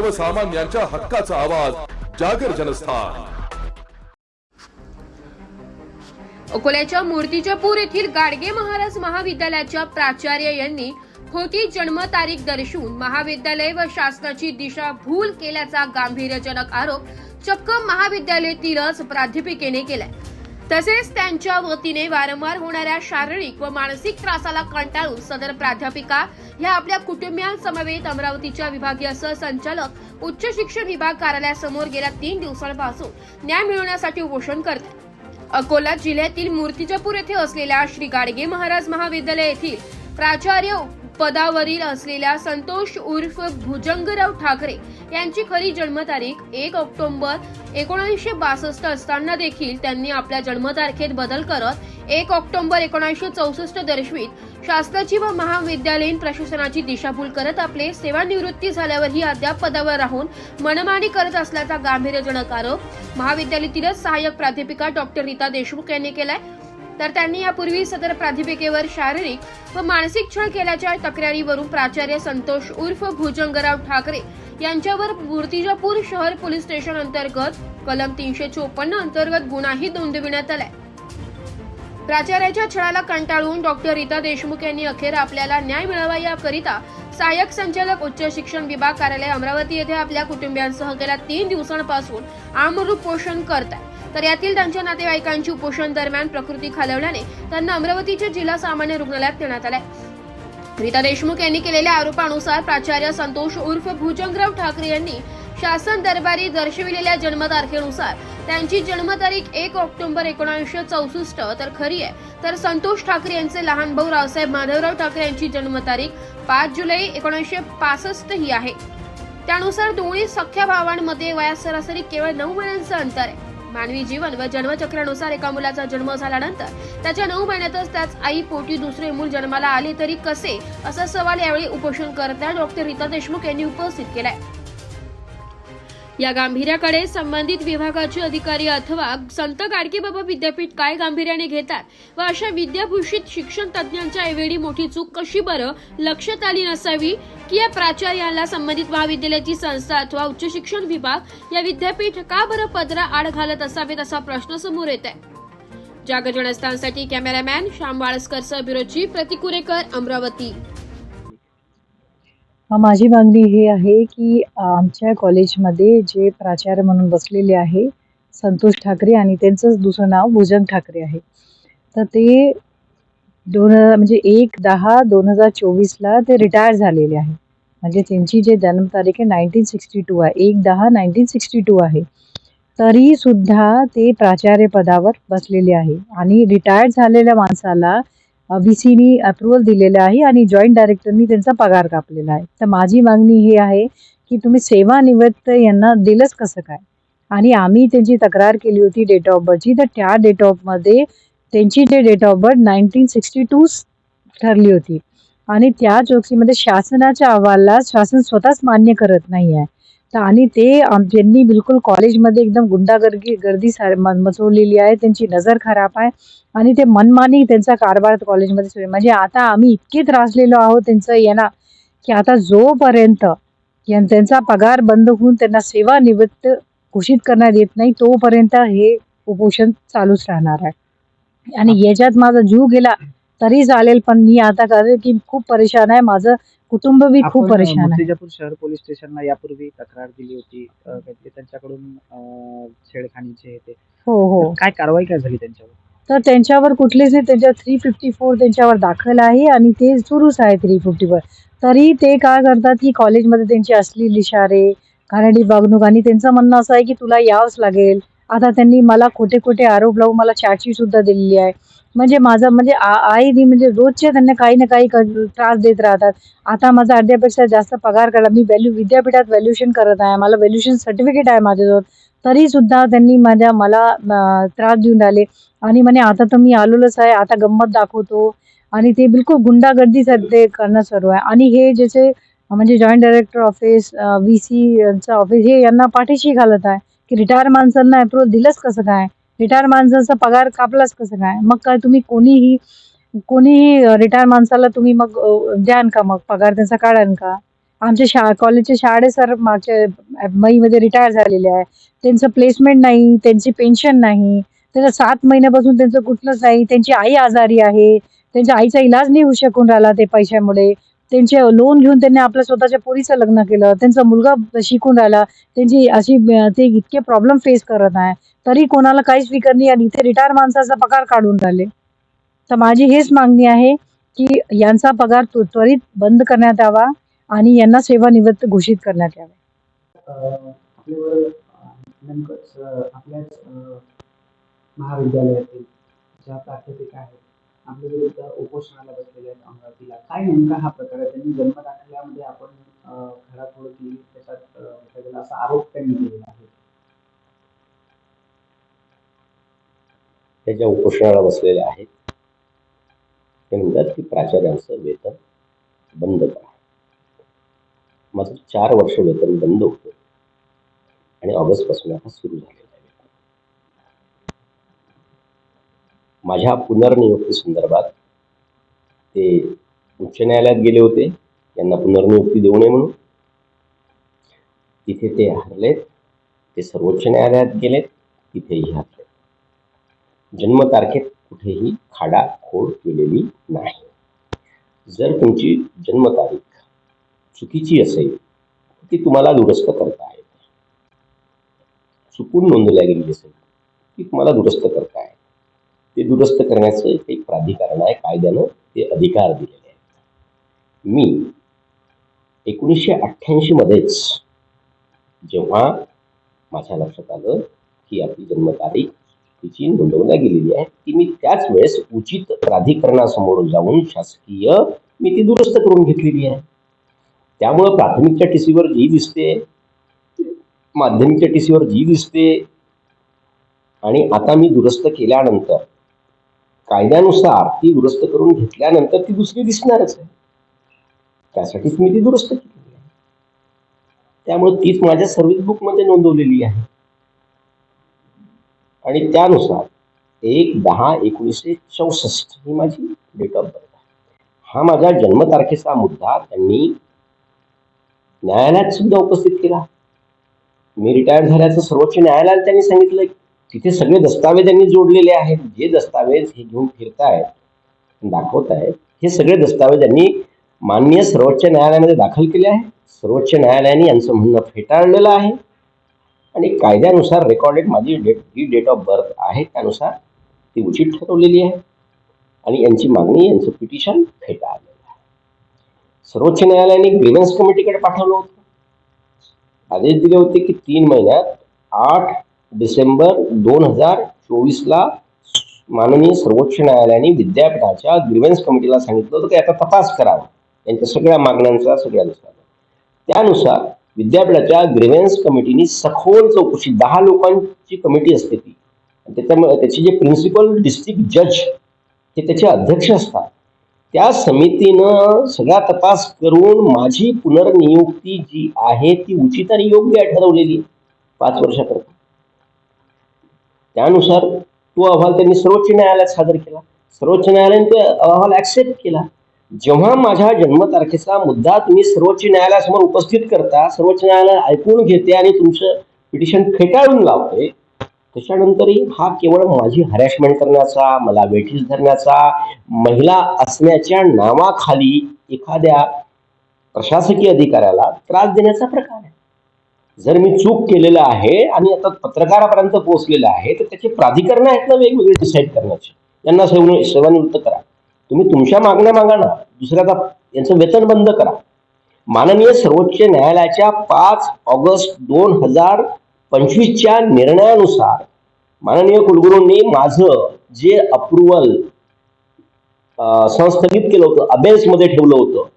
सर्वसामान्यांच्या हक्काचा आवाज जागर जनस्थान. अकोल्याच्या मूर्तिजापूर येथील गाडगे महाराज महाविद्यालयाच्या प्राचार्य यांनी खोटी जन्मतारीख दर्शवून महाविद्यालय व शासनाची दिशा भूल केल्याचा गांभीर्यजनक आरोप चक्क महाविद्यालयातीलच प्राध्यापिकेने केलाय. तसेच त्यांच्या वतीने वारंवार होणाऱ्या शारीरिक व मानसिक त्रासाला कंटाळून सदर प्राध्यापिका ह्या आपल्या कुटुंबियांसमवेत अमरावतीच्या विभागीय सहसंचालक उच्च शिक्षण विभाग कार्यालयासमोर गेल्या तीन दिवसांपासून न्याय मिळवण्यासाठी उपोषण करते अकोला जिल्ह्यातील मूर्तिजापूर येथे असलेल्या श्री गाडगे महाराज महाविद्यालय येथील प्राचार्य पदावरील असलेल्या संतोष उर्फ भुजंगराव ठाकरे यांची खरी जन्मतारीख एक ऑक्टोबर एकोणीसशे बासष्ट असताना देखील त्यांनी आपल्या जन्मतारखेत बदल करत एक ऑक्टोबर एकोणीसशे चौसष्ट दर्शवित शासनाची व महाविद्यालयीन प्रशासनाची दिशाभूल करत आपले सेवानिवृत्ती झाल्यावरही अद्याप पदावर राहून मनमानी करत असल्याचा गांभीर्यजनक आरोप महाविद्यालयातीलच सहाय्यक प्राध्यापिका डॉक्टर रीता देशमुख यांनी केलाय. तर त्यांनी यापूर्वी सदर प्राध्यापिकेवर शारीरिक व मानसिक छळ केल्याच्या तक्रारीवरून प्राचार्य संतोष उर्फ भुजंगराव ठाकरे यांच्यावर मूर्तिजापूर शहर पोलीस स्टेशन अंतर्गत कलम तीनशे चोपन्न अंतर्गत गुन्हाही नोंदविण्यात आलाय. प्राचार्याच्या छळाला कंटाळून डॉक्टर रीता देशमुख यांनी अखेर आपल्याला न्याय मिळावा याकरिता सहाय्यक संचालक उच्च शिक्षण विभाग कार्यालय अमरावती येथे आपल्या कुटुंबियांसह गेल्या तीन दिवसांपासून आमरूप पोषण करत आहे तर यातील त्यांच्या नातेवाईकांची उपोषण दरम्यान प्रकृती खालवल्याने त्यांना अमरावतीच्या जिल्हा सामान्य रुग्णालयात नेण्यात आले रीता देशमुख यांनी केलेल्या आरोपानुसार प्राचार्य संतोष उर्फ भुजंगराव ठाकरे यांनी शासन दरबारी दर्शविलेल्या जन्मतारखेनुसार त्यांची जन्मतारीख एक ऑक्टोबर एकोणीसशे चौसष्ट तर खरी आहे. तर संतोष ठाकरे यांचे लहान भाऊ रावसाहेब माधवराव ठाकरे यांची जन्मतारीख पाच जुलै एकोणीसशे पासष्ट ही आहे. त्यानुसार दोन्ही सख्या भावांमध्ये वयात सरासरी केवळ नऊ महिन्यांचं अंतर आहे. मानवी जीवन व जन्मचक्रानुसार एका मुलाचा जन्म झाल्यानंतर त्याच्या नऊ महिन्यातच त्याच आई पोटी दुसरे मूल जन्माला आले तरी कसे? असा सवाल यावेळी उपोषणकर्त्या डॉक्टर रीता देशमुख यांनी उपस्थित केलाय. या गांभीर्याकडे संबंधित विभागाचे अधिकारी अथवा संत गाडगेबाबा विद्यापीठ काय गांभीर्याने घेतात व अशा विद्याभूषित शिक्षण तज्ज्ञांच्या ऐवेळी मोठी चूक कशी बरं लक्षात आली नसावी की या प्राचार्याला संबंधित महाविद्यालयाची संस्था अथवा उच्च शिक्षण विभाग या विद्यापीठ का बरं पदरा आड घालत असावेत असा प्रश्न समोर येत आहे जागरणस्थानसाठी cameraman Shyam Walaskar bureau chief Pratikurekar Amravati. माझी मागणी हे आहे की आमच्या कॉलेजमध्ये जे प्राचार्य म्हणून बसलेले आहे संतोष ठाकरे आणि त्यांचंच दुसरं नाव भुजंग ठाकरे आहे. तर ते दोन म्हणजे एक दहा दोन हजार चोवीसला ते रिटायर झालेले आहे. म्हणजे त्यांची जे जन्मतारीख आहे नाईन्टीन सिक्स्टी टू आहे. एक दहा नाईन्टीन सिक्स्टी टू आहे. तरीसुद्धा ते प्राचार्य पदावर बसलेले आहे. आणि रिटायर्ड झालेल्या माणसाला बी सीनी अप्रुव्हल दिलेलं आहे आणि जॉईंट डायरेक्टरनी त्यांचा पगार कापलेला आहे. तर माझी मागणी ही आहे की तुम्ही सेवानिवृत्त यांना दिलंच कसं काय? आणि आम्ही त्यांची तक्रार केली होती डेट ऑफ बर्थची तर त्या डेट ऑफमध्ये त्यांची जे date of birth nineteen sixty two ठरली होती. आणि त्या चौकशीमध्ये शासनाच्या अहवालाला शासन स्वतःच मान्य करत नाही आहे तर आणि ते ज्यांनी त्यांनी बिलकुल कॉलेजमध्ये एकदम गुंडागर्दी गर्दी सार मचवलेली आहे त्यांची नजर खराब आहे आणि ते मनमानी त्यांचा कारभार कॉलेजमध्ये सुरू म्हणजे आता आम्ही इतके त्रासलेलो आहोत त्यांचं यांना की आता जोपर्यंत त्यांचा पगार बंद होऊन त्यांना सेवानिवृत्त घोषित करण्यात येत नाही तोपर्यंत हे उपोषण चालूच राहणार आहे. आणि याच्यात माझा जीव गेला तरी चालेल पण मी आता कारण की खूप परेशान आहे. माझं कुटुंब बी खूप परेशान आहे. शहर पोलीस स्टेशनला यापूर्वी तक्रार दिली होती. अ, काहीतरी त्यांच्याकडून अ, छेडखानीचे हे ते. हो हो. काय कारवाई काय झाली त्यांच्यावर? तर त्यांच्यावर कुठलेच नाही त्यांच्या थ्री फिफ्टी फोर त्यांच्यावर दाखल आहे आणि ते सुरूच आहे थ्री फिफ्टी फोर तरी ते काय करतात की कॉलेजमध्ये त्यांची असलेली इशारे घाणेरडी वागणूक आणि त्यांचं म्हणणं असं आहे की तुला यावंच लागेल. आता त्यांनी मला खोटे खोटे आरोप लावून मला चाची सुद्धा दिलेली आहे. म्हणजे माझं म्हणजे आ- आईनी म्हणजे रोजचे त्यांना काही ना काही त्रास देत राहतात. आता माझा अर्ध्यापेक्षा जास्त पगार करा मी व्हॅल्यू विद्यापीठात व्हॅल्युएशन करत आहे. मला व्हॅल्युएशन सर्टिफिकेट आहे माझ्याजवळ. तरी सुद्धा त्यांनी माझ्या मला त्रास देऊन राहिले. आणि म्हणे आता तर मी आलेलोच आहे. आता गंमत दाखवतो. आणि ते बिलकुल गुंडागर्दी ते करणं सुरू आहे. आणि हे जसे म्हणजे जॉईंट डायरेक्टर ऑफिस व्ही सीचं ऑफिस हे यांना पाठीशी घालत आहे. की रिटायर माणसांना अप्रूव्हल दिलंच कसं काय? रिटायर माणसाचा पगार कापलाच कसं काय? मग काय तुम्ही कोणीही कोणीही रिटायर माणसाला तुम्ही मग द्यान का मग? पगार त्यांचा काढान का? आमच्या शा कॉलेजचे शाळे सर मागच्या मईमध्ये रिटायर झालेले आहे. त्यांचं प्लेसमेंट नाही त्यांची पेन्शन नाही. त्याचं सात महिन्यापासून त्यांचं कुठलंच नाही. त्यांची आई आजारी आहे. त्यांच्या आईचा इलाज नाही होऊ शकून राहिला ते पैशामुळे. त्यांचे लोन घेऊन त्यांनी आपल्या स्वतःच्या पोरीचं लग्न केलं. त्यांचा मुलगा शिकून राहिला. त्यांची अशी ते इतके प्रॉब्लेम फेस करत आहे. तरी कोणाला काहीच फिकर नाही. आणि इथे रिटायर माणसाचा पगार काढून राहिले. तर माझी हेच मागणी आहे की यांचा पगार त्व- त्वरित बंद करण्यात यावा आणि यांना सेवानिवृत्त घोषित करण्यात यावे. महाविद्यालयातील ज्या प्राध्यापिका आहेत आपल्या विरुद्ध उपोषणाला बसलेल्या आहेत अमरावतीला काय नेमका हा प्रकार आहे त्यांनी आपण केली त्याच्यात असा आरोप त्यांनी केलेला आहे त्याच्या उपोषणाला बसलेल्या आहेत ते म्हणतात की प्राचार्यांचं वेतन बंद करा. माझं चार वर्ष वेतन बंद होतं आणि ऑगस्टपासून आता सुरू झालेलं आहे माझ्या पुनर्नियुक्ती संदर्भात ते उच्च न्यायालयात गेले होते यांना पुनर्नियुक्ती देऊ नये म्हणून. तिथे ते हरलेत ते सर्वोच्च न्यायालयात गेलेत तिथेही हरले जन्मतारखेत कुठेही खाडा खोड केलेली नाही. जर तुमची जन्मतारीख चुकीची असेल ती तुम्हाला दुरुस्त करता येते. चुकून नोंदल्या गेली असेल ती तुम्हाला दुरुस्त करता येते. ते दुरुस्त करण्याचं एक प्राधिकरण आहे कायद्यानं ते अधिकार दिलेले आहेत. मी एकोणीसशे अठ्ठ्याऐंशीमध्येच जेव्हा माझ्या लक्षात आलं की आपली जन्मतारीख तिची नोंदवल्या गेलेली आहे. ती मी त्याच वेळेस उचित प्राधिकरणासमोर जाऊन शासकीय मी ती दुरुस्त करून घेतलेली आहे. त्यामुळं प्राथमिकच्या टीसीवर जी दिसते माध्यमिकच्या टीसीवर जी दिसते आणि आता मी दुरुस्त केल्यानंतर कायद्यानुसार ती दुरुस्त करून घेतल्यानंतर ती दुसरी दिसणारच आहे. त्यासाठीच मी ती दुरुस्त केली आहे. त्यामुळे तीच माझ्या सर्व्हिस बुकमध्ये नोंदवलेली आहे. आणि त्यानुसार एक दहा एकोणीसशे चौसष्ट ही माझी डेट ऑफ बर्थ आहे. हा माझ्या जन्मतारखेचा मुद्दा त्यांनी न्यायालयात सुद्धा उपस्थित केला. मी रिटायर झाल्याचं सर्वोच्च न्यायालयाला त्यांनी सांगितलं तिथे सगळे दस्तावेज त्यांनी जोडलेले आहेत. जे दस्तावेज हे घेऊन फिरतायत दाखवत आहेत हे सगळे दस्तावेज त्यांनी माननीय सर्वोच्च न्यायालयामध्ये दाखल केले आहे सर्वोच्च न्यायालयाने यांचं म्हणणं फेटाळलेलं आहे. आणि कायद्यानुसार रेकॉर्डेड माझी डेट जी डेट ऑफ बर्थ आहे त्यानुसार ती उचित ठरवलेली आहे. आणि यांची मागणी यांचं पिटिशन फेटाळलेलं आहे. सर्वोच्च न्यायालयाने ग्रीव्हन्स कमिटीकडे पाठवलं होतं. आदेश दिले होते की तीन महिन्यात आठ डिसेंबर दोन हजार चोवीसला माननीय सर्वोच्च न्यायालयाने विद्यापीठाच्या ग्रीव्हन्स कमिटीला सांगितलं होतं की याचा तपास करावा. यांच्या सगळ्या मागण्यांचा सगळ्या त्यानुसार विद्यापीठाच्या ग्रेव्हन्स कमिटीने सखोल चौकशी दहा लोकांची कमिटी असते ती. त्याच्यामुळे त्याचे जे प्रिन्सिपल डिस्ट्रिक्ट जज हे त्याचे अध्यक्ष असतात. त्या समितीनं सगळा तपास करून माझी पुनर्नियुक्ती जी आहे ती उचित आणि योग्य आहे ठरवलेली पाच वर्षाकरता. त्यानुसार तो अहवाल त्यांनी सर्वोच्च न्यायालयात सादर केला. सर्वोच्च न्यायालयाने तो अहवाल ऍक्सेप्ट केला. जेव्हा माझ्या जन्मतारखेचा मुद्दा तुम्ही सर्वोच्च न्यायालयासमोर उपस्थित करता सर्वोच्च न्यायालय ऐकून घेते आणि तुमचं पिटिशन फेटाळून लावते त्याच्यानंतरही हा केवळ माझी हॅरॅशमेंट करण्याचा मला वेठीस धरण्याचा महिला असण्याच्या नावाखाली एखाद्या प्रशासकीय अधिकाऱ्याला त्रास देण्याचा प्रकार आहे. जर मी चूक केलेला आहे आणि आता पत्रकारापर्यंत पोहोचलेलं आहे तर त्याचे प्राधिकरण आहेत ना वेगवेगळे डिसाईड करण्याचे. यांना सेवन सेवानिवृत्त करा. तुम्ही तुमच्या मागण्या मागा ना दुसऱ्याचा यांचं वेतन बंद करा. माननीय सर्वोच्च न्यायालयाच्या पाच ऑगस्ट दोन हजार पंचवीसच्या निर्णयानुसार माननीय कुलगुरूंनी माझं जे अप्रुव्हल संस्थगित केलं होतं अभ्यासमध्ये ठेवलं होतं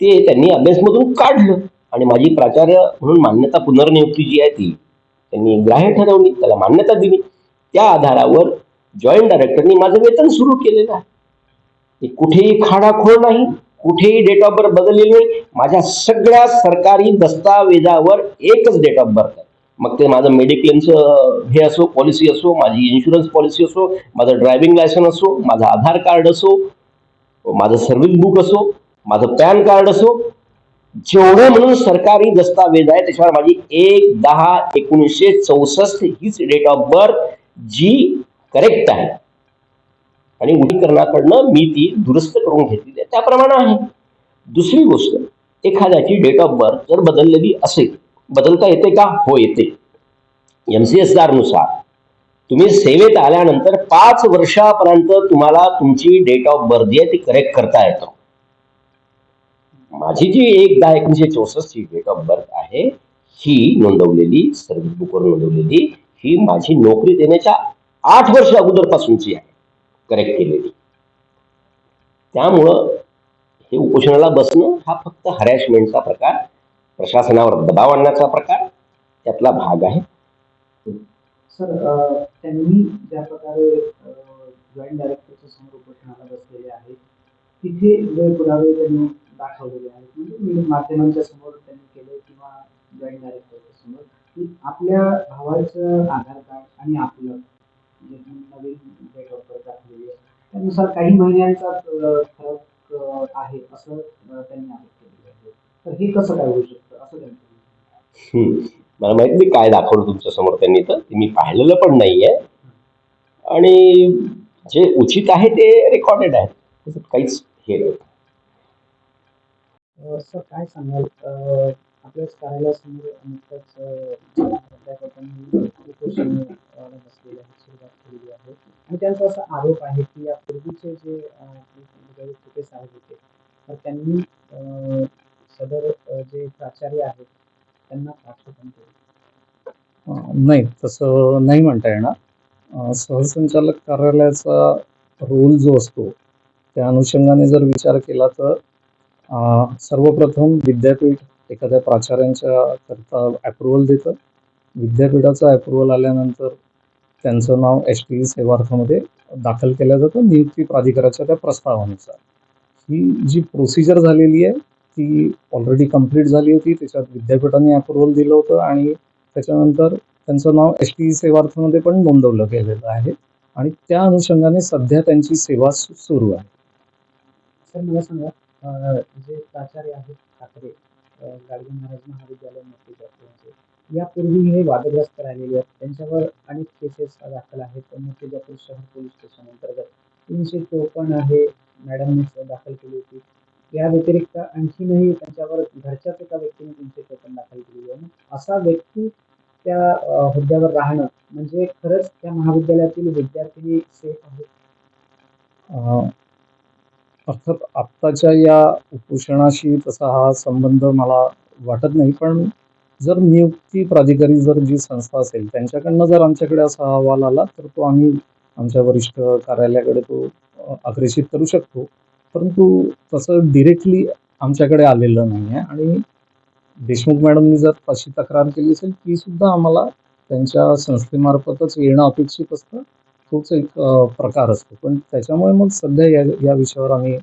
ते त्यांनी अभ्यासमधून काढलं. आणि माझी प्राचार्य म्हणून मान्यता पुनर्नियुक्ती जी आहे ती त्यांनी ग्राह्य ठरवली त्याला मान्यता दिली. त्या आधारावर जॉईंट डायरेक्टरनी माझं वेतन सुरू केलेलं आहे. की कुठेही खाडाखोड नाही कुठेही डेट ऑफ बर्थ बदललेली नाही. माझ्या सगळ्या सरकारी दस्तावेजावर एकच डेट ऑफ बर्थ आहे. मग ते माझं मेडिक्लेमचं हे असो पॉलिसी असो माझी इन्शुरन्स पॉलिसी असो माझं ड्रायव्हिंग लायसन असो माझं आधार कार्ड असो माझं सर्व्हिस बुक असो माझं पॅन कार्ड असो जेवढं म्हणून सरकारी दस्तावेज आहे त्याच्यावर माझी एक दहा एकोणीसशे चौसष्ट हीच डेट ऑफ बर्थ जी करेक्ट आहे. आणि उडीकरणाकडनं मी ती दुरुस्त करून घेतली आहे. त्याप्रमाणे आहे. दुसरी गोष्ट एखाद्याची डेट ऑफ बर्थ जर बदललेली असेल बदलता येते का? हो येते. एम सी एसनुसार तुम्ही सेवेत आल्यानंतर पाच वर्षापर्यंत तुम्हाला तुमची डेट ऑफ बर्थ जी आहे ती करेक्ट करता येतं. माझी जी एक दहा चौसष्ट चौसष्टची डेट ऑफ बर्थ आहे ही नोंदवलेली सर्व्हिस बुकवर नोंदवलेली ही माझी नोकरी देण्याच्या आठ वर्ष अगोदरपासूनची आहे. करेक्ट केलेली त्यामुळं हे उपोषणाला बसणं हा फक्त हरॅशमेंटचा प्रकार प्रशासनावर दबाव आणण्याचा प्रकार त्यातला भाग आहे. सर त्यांनी ज्या प्रकारे जॉईंट डायरेक्टरच्या समोर उपोषणाला बसलेले आहेत तिथे जे पुरावे त्यांनी दाखवलेले आहेत म्हणजे मी माध्यमांच्या समोर त्यांनी केले किंवा जॉईंट डायरेक्टरच्या समोर की आपल्या भावाचं आधार कार्ड आणि आपलं दाखवलेली आहे त्यानुसार काही महिन्यांचा फरक आहे असं त्यांनी आरोप केलेले आहे तर हे कसं काय होऊ शकतं असं त्यांनी. मला माहीत नाही काय दाखवलं तुमच्यासमोर त्यांनी तर? ते मी पाहिलेलं पण नाहीये. आणि जे उचित आहे ते रेकॉर्डेड आहे. त्याच्यात काहीच हे नाही. सर काय सांगाल? आपल्याच कार्यालयासमोर नुकतंच अ, अध्यापकांनी उपोषण अ, बसलेले आहेत सुरुवात केलेली आहे असा आरोप आहे की यापूर्वीचे जे म्हणजे चुके साहेब होते तर त्यांनी सदर जे प्राचार्य आहेत त्यांना पाठवण केलं. नाही तसं नाही म्हणता येणार. सहसंचालक कार्यालयाचा रोल जो असतो त्या अनुषंगाने जर विचार केला तर सर्वप्रथम विद्यापीठ एखाद्या प्राचार्यांच्या करता अप्रुव्हल देतं. विद्यापीठाचा अप्रुव्हल आल्यानंतर त्यांचं नाव एस टी सेवार्थामध्ये दाखल केलं जातं. नियुक्ती प्राधिकाराच्या त्या प्रस्तावानुसार. ही जी प्रोसिजर झालेली आहे ती ऑलरेडी कंप्लीट झाली होती. त्याच्यात विद्यापीठाने अप्रुव्हल दिलं होतं आणि त्याच्यानंतर त्यांचं नाव एस टी सेवार्थमध्ये पण नोंदवलं गेलेलं आहे. आणि त्या अनुषंगाने सध्या त्यांची सेवा सु- सुरू आहे. सर मला सांगा जे प्राचार्य आहेत ठाकरे गाडगे महाराज महाविद्यालय यापूर्वी हे वादग्रस्त राहिलेले आहेत. त्यांच्यावर अनेक केसेस दाखल आहेत मोठे जापूर शहर पोलीस स्टेशन अंतर्गत तीनशे चोपन्न आहे मॅडमने दाखल केली होती. या व्यतिरिक्त आणखीनही त्यांच्यावर घरच्याच एका व्यक्तीने तीनशे चोपन्न दाखल केलेली आहे. असा व्यक्ती त्या हुद्द्यावर राहणं म्हणजे खरंच त्या महाविद्यालयातील विद्यार्थी सेफ आहेत अर्थात आत्ताच्या या उपोषणाशी तसा हा संबंध मला वाटत नाही पण जर नियुक्ती प्राधिकारी जर जी संस्था असेल त्यांच्याकडनं जर आमच्याकडे असा अहवाल आला तर तो आम्ही आमच्या वरिष्ठ कार्यालयाकडे तो अ, अग्रेषित करू शकतो. परंतु तसं डिरेक्टली आमच्याकडे आलेलं नाही आहे आणि देशमुख मॅडमनी जर तशी तक्रार केली असेल ती सुद्धा आम्हाला त्यांच्या संस्थेमार्फतच येणं अपेक्षित असतं. तोच एक प्रकार असतो. पण त्याच्यामुळे मग सध्या या या विषयावर आम्ही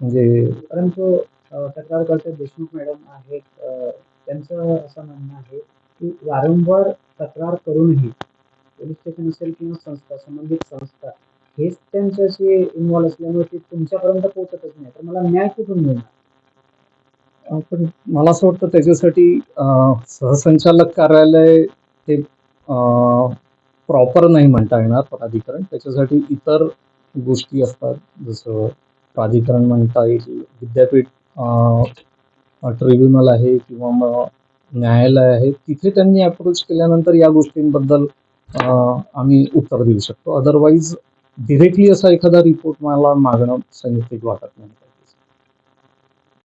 म्हणजे परंतु अ, तक्रारकर्ते देशमुख मॅडम आहेत त्यांचं असं म्हणणं आहे की वारंवार तक्रार करूनही पोलीस स्टेशन असेल किंवा संस्था संबंधित संस्था हेच त्यांच्याशी इन्व्हॉल्व असल्यामुळे ते तुमच्यापर्यंत पोहोचतच नाही. तर मला न्याय कुठून मिळणार? पण मला असं वाटतं त्याच्यासाठी सहसंचालक कार्यालय हे प्रॉपर नाही म्हणता येणार प्राधिकरण त्याच्यासाठी इतर गोष्टी असतात. जसं प्राधिकरण म्हणता येईल विद्यापीठ ट्रिब्युनल आहे किंवा मग न्यायालय आहे तिथे त्यांनी अप्रोच केल्यानंतर या गोष्टींबद्दल आम्ही उत्तर देऊ शकतो. अदरवाईज डिरेक्टली असा एखादा रिपोर्ट मला मागणं संयुक्तिक वाटत नाही.